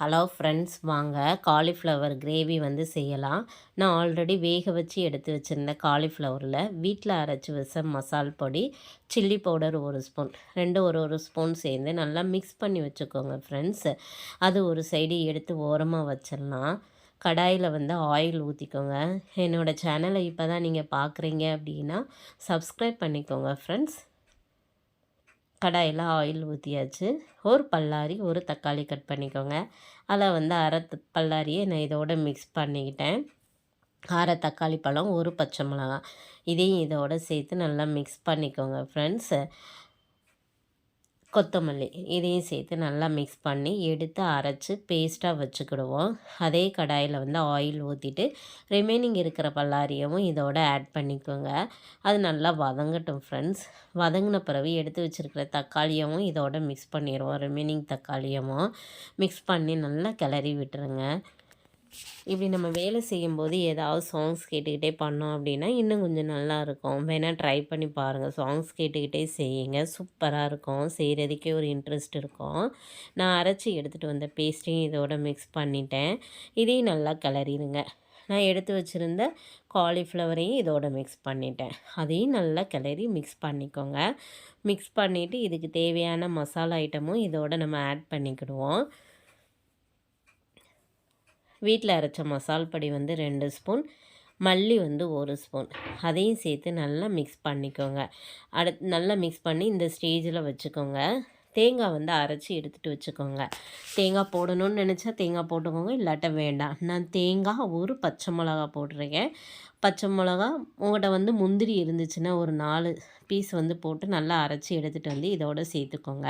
Hello friends வாங்க. Cauliflower gravy வந்து செய்யலாம். நான் ஆல்ரெடி வேக வச்சு எடுத்து வச்சுருந்தேன் காலிஃப்ளவரில் வீட்டில் அரைச்சி வச்ச மசால் பொடி சில்லி பவுடர் ஒரு ஸ்பூன் ரெண்டு ஒரு ஒரு ஸ்பூன் சேர்ந்து நல்லா மிக்ஸ் பண்ணி வச்சுக்கோங்க ஃப்ரெண்ட்ஸ். அது ஒரு சைடு எடுத்து ஓரமாக வச்சிடலாம் கடாயில் வந்து ஆயில் ஊற்றிக்கோங்க என்னோடய சேனலை இப்போ தான் நீங்கள் பார்க்குறீங்க அப்படின்னா சப்ஸ்கிரைப் பண்ணிக்கோங்க ஃப்ரெண்ட்ஸ். கடாயில் ஆயில் ஊற்றியாச்சு ஒரு பல்லாரி ஒரு தக்காளி கட் பண்ணிக்கோங்க. அதில் வந்து அரை பல்லாரியை நான் இதோட மிக்ஸ் பண்ணிக்கிட்டேன். அரை தக்காளி பழம் ஒரு பச்சை மிளகாய் இதையும் இதோட சேர்த்து நல்லா மிக்ஸ் பண்ணிக்கோங்க ஃப்ரெண்ட்ஸு கொத்தமல்லி இதையும் சேர்த்து நல்லா மிக்ஸ் பண்ணி எடுத்து அரைச்சி பேஸ்ட்டாக வச்சுக்கிடுவோம். அதே கடாயில் வந்து ஆயில் ஊற்றிட்டு ரிமைனிங் இருக்கிற பல்லாரியவும் இதோட ஆட் பண்ணிக்கோங்க. அது நல்லா வதங்கட்டும் ஃப்ரெண்ட்ஸ் வதங்கின பிறகு எடுத்து வச்சுருக்கிற தக்காளியவும் இதோட மிக்ஸ் பண்ணிடுவோம். ரிமைனிங் தக்காளியவும் மிக்ஸ் பண்ணி நல்லா கிளறி விட்டுருங்க. இப்படி நம்ம வேலை செய்யும்போது ஏதாவது சாங்ஸ் கேட்டுக்கிட்டே பண்ணோம் அப்படின்னா இன்னும் கொஞ்சம் நல்லாயிருக்கும். வேணால் ட்ரை பண்ணி பாருங்கள் சாங்ஸ் கேட்டுக்கிட்டே செய்யுங்க. சூப்பராக இருக்கும். செய்கிறதுக்கே ஒரு இன்ட்ரெஸ்ட் இருக்கும். நான் அரைச்சி எடுத்துகிட்டு வந்த பேஸ்ட்டையும் இதோட மிக்ஸ் பண்ணிட்டேன். இதையும் நல்லா கிளறிடுங்க. நான் எடுத்து வச்சுருந்த காலிஃப்ளவரையும் இதோட மிக்ஸ் பண்ணிட்டேன். அதையும் நல்லா கிளறி மிக்ஸ் பண்ணிக்கோங்க. மிக்ஸ் பண்ணிவிட்டு இதுக்கு தேவையான மசாலா ஐட்டமும் இதோட நம்ம ஆட் பண்ணிக்கிடுவோம். வீட்டில் அரைச்ச மசால் பொடி வந்து ரெண்டு ஸ்பூன் மல்லி வந்து ஒரு ஸ்பூன். அதையும் சேர்த்து நல்லா மிக்ஸ் பண்ணிக்கோங்க. அடுத்து நல்லா மிக்ஸ் பண்ணி இந்த ஸ்டேஜில் வச்சுக்கோங்க. தேங்காய் வந்து அரைச்சி எடுத்துகிட்டு வச்சுக்கோங்க. தேங்காய் போடணும்னு நினச்சா தேங்காய் போட்டுக்கோங்க இல்லாட்ட வேண்டாம். நான் தேங்காய் ஒரு பச்சை மிளகா போட்டிருக்கேன். பச்சை மிளகா உங்கள்கிட்ட வந்து முந்திரி இருந்துச்சுன்னா ஒரு நாலு பீஸ் வந்து போட்டு நல்லா அரைச்சி எடுத்துகிட்டு வந்து இதோட சேர்த்துக்கோங்க.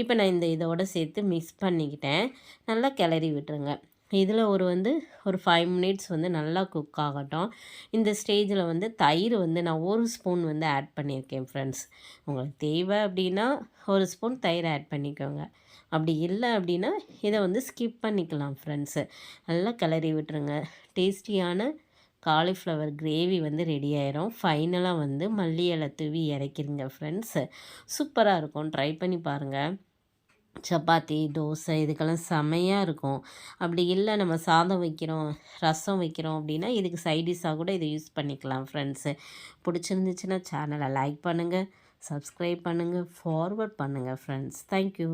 இப்போ நான் இந்த இதோட சேர்த்து மிக்ஸ் பண்ணிக்கிட்டேன். நல்லா கிளறி விட்டுருங்க. இதில் ஒரு வந்து ஒரு ஃபைவ் மினிட்ஸ் வந்து நல்லா குக் ஆகட்டும். இந்த ஸ்டேஜில் வந்து தயிர் வந்து நான் ஒரு ஸ்பூன் வந்து ஆட் பண்ணியிருக்கேன் ஃப்ரெண்ட்ஸ் உங்களுக்கு தேவை அப்படின்னா ஒரு ஸ்பூன் தயிர் ஆட் பண்ணிக்கோங்க. அப்படி இல்லை அப்படின்னா இதை வந்து ஸ்கிப் பண்ணிக்கலாம் ஃப்ரெண்ட்ஸு நல்லா கிளறி விட்டுருங்க. டேஸ்டியான காலிஃப்ளவர் கிரேவி வந்து ரெடி ஆயிரும். ஃபைனலாக வந்து மல்லி இலை தூவி இறக்கிருங்க ஃப்ரெண்ட்ஸு சூப்பராக இருக்கும். ட்ரை பண்ணி பாருங்கள் சப்பாத்தி தோசை இதுக்கெல்லாம் செமையாக இருக்கும். அப்படி இல்லை நம்ம சாதம் வைக்கிறோம் ரசம் வைக்கிறோம் அப்படின்னா இதுக்கு சைடிஷாக கூட இதை யூஸ் பண்ணிக்கலாம் ஃப்ரெண்ட்ஸு பிடிச்சிருந்துச்சுன்னா சேனலை லைக் பண்ணுங்கள் சப்ஸ்கிரைப் பண்ணுங்கள் ஃபார்வர்ட் பண்ணுங்கள் ஃப்ரெண்ட்ஸ் தேங்க்யூ